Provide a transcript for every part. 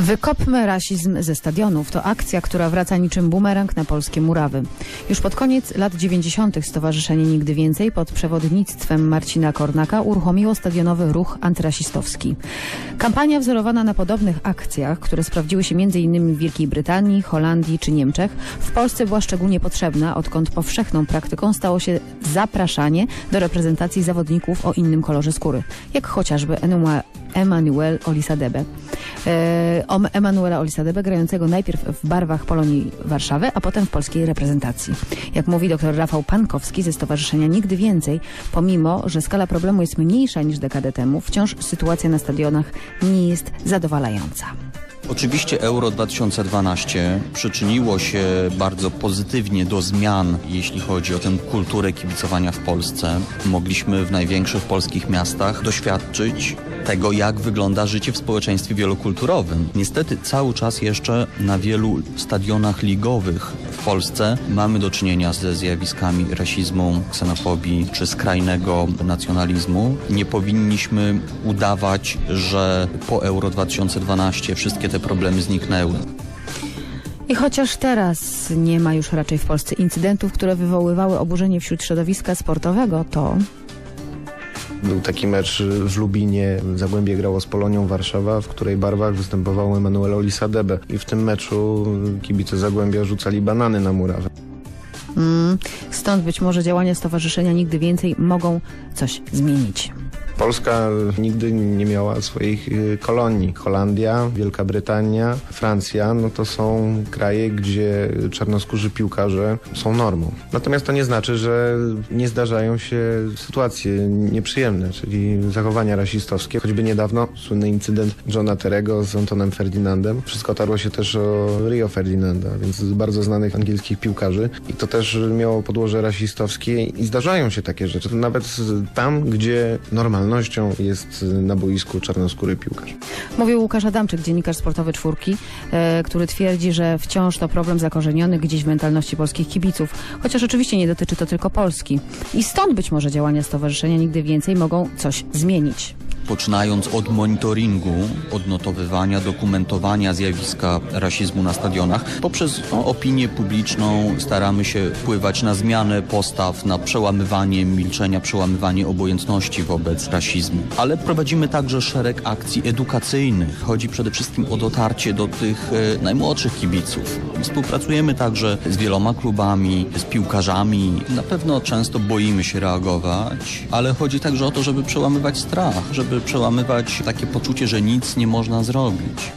Wykopmy rasizm ze stadionów to akcja, która wraca niczym bumerang na polskie murawy. Już pod koniec lat 90. Stowarzyszenie Nigdy Więcej pod przewodnictwem Marcina Kornaka uruchomiło stadionowy ruch antyrasistowski. Kampania wzorowana na podobnych akcjach, które sprawdziły się m.in. w Wielkiej Brytanii, Holandii czy Niemczech, w Polsce była szczególnie potrzebna, odkąd powszechną praktyką stało się zapraszanie do reprezentacji zawodników o innym kolorze skóry, jak chociażby Emanuel Olisadebe. E, Emanuela Olisadebe grającego najpierw w barwach Polonii Warszawy, a potem w polskiej reprezentacji. Jak mówi dr Rafał Pankowski ze Stowarzyszenia Nigdy Więcej, pomimo, że skala problemu jest mniejsza niż dekadę temu, wciąż sytuacja na stadionach nie jest zadowalająca. Oczywiście Euro 2012 przyczyniło się bardzo pozytywnie do zmian, jeśli chodzi o tę kulturę kibicowania w Polsce. Mogliśmy w największych polskich miastach doświadczyć tego, jak wygląda życie w społeczeństwie wielokulturowym. Niestety cały czas jeszcze na wielu stadionach ligowych w Polsce mamy do czynienia ze zjawiskami rasizmu, ksenofobii czy skrajnego nacjonalizmu. Nie powinniśmy udawać, że po Euro 2012 wszystkie te problemy zniknęły. I chociaż teraz nie ma już raczej w Polsce incydentów, które wywoływały oburzenie wśród środowiska sportowego, to Był taki mecz w Lubinie, Zagłębie grało z Polonią Warszawa, w której barwach występował Emanuel Olisadebe. I w tym meczu kibice Zagłębia rzucali banany na murawę. mm, stąd być może działania Stowarzyszenia Nigdy Więcej mogą coś zmienić. Polska nigdy nie miała swoich y, kolonii. Holandia, Wielka Brytania, Francja, no to są kraje, gdzie czarnoskórzy piłkarze są normą. Natomiast to nie znaczy, że nie zdarzają się sytuacje nieprzyjemne, czyli zachowania rasistowskie. Choćby niedawno słynny incydent Johna Terego z Antonem Ferdinandem. Wszystko otarło się też o Rio Ferdinanda, więc bardzo znanych angielskich piłkarzy. I to też miało podłoże rasistowskie i zdarzają się takie rzeczy. Nawet tam, gdzie jest na boisku czarnoskóry piłkarz. Mówił Łukasz Adamczyk, dziennikarz sportowy czwórki, e, który twierdzi, że wciąż to problem zakorzeniony gdzieś w mentalności polskich kibiców. Chociaż oczywiście nie dotyczy to tylko Polski. I stąd być może działania Stowarzyszenia Nigdy Więcej mogą coś zmienić. Poczynając od monitoringu, odnotowywania, dokumentowania zjawiska rasizmu na stadionach, poprzez no, opinię publiczną staramy się wpływać na zmianę postaw, na przełamywanie milczenia, przełamywanie obojętności wobec rasizmu. Ale prowadzimy także szereg akcji edukacyjnych. Chodzi przede wszystkim o dotarcie do tych e, najmłodszych kibiców. Współpracujemy także z wieloma klubami, z piłkarzami. Na pewno często boimy się reagować, ale chodzi także o to, żeby przełamywać strach, żeby przełamywać takie poczucie, że nic nie można zrobić.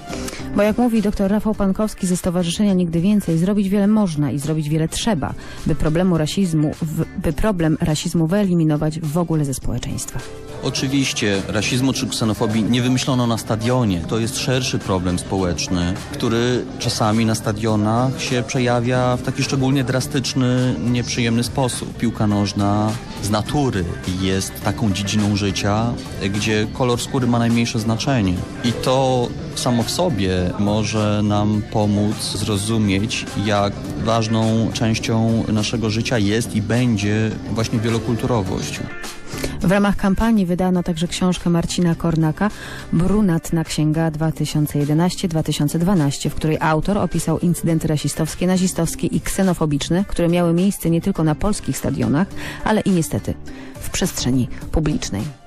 Bo jak mówi dr Rafał Pankowski ze Stowarzyszenia Nigdy Więcej, zrobić wiele można i zrobić wiele trzeba, by problemu rasizmu, by problem rasizmu wyeliminować w ogóle ze społeczeństwa. Oczywiście rasizmu czy ksenofobii nie wymyślono na stadionie. To jest szerszy problem społeczny, który czasami na stadionach się przejawia w taki szczególnie drastyczny, nieprzyjemny sposób. Piłka nożna z natury jest taką dziedziną życia, gdzie kolor skóry ma najmniejsze znaczenie. I to samo w sobie może nam pomóc zrozumieć, jak ważną częścią naszego życia jest i będzie właśnie wielokulturowość. W ramach kampanii wydano także książkę Marcina Kornaka Brunatna Księga 2011-2012, w której autor opisał incydenty rasistowskie, nazistowskie i ksenofobiczne, które miały miejsce nie tylko na polskich stadionach, ale i niestety w przestrzeni publicznej.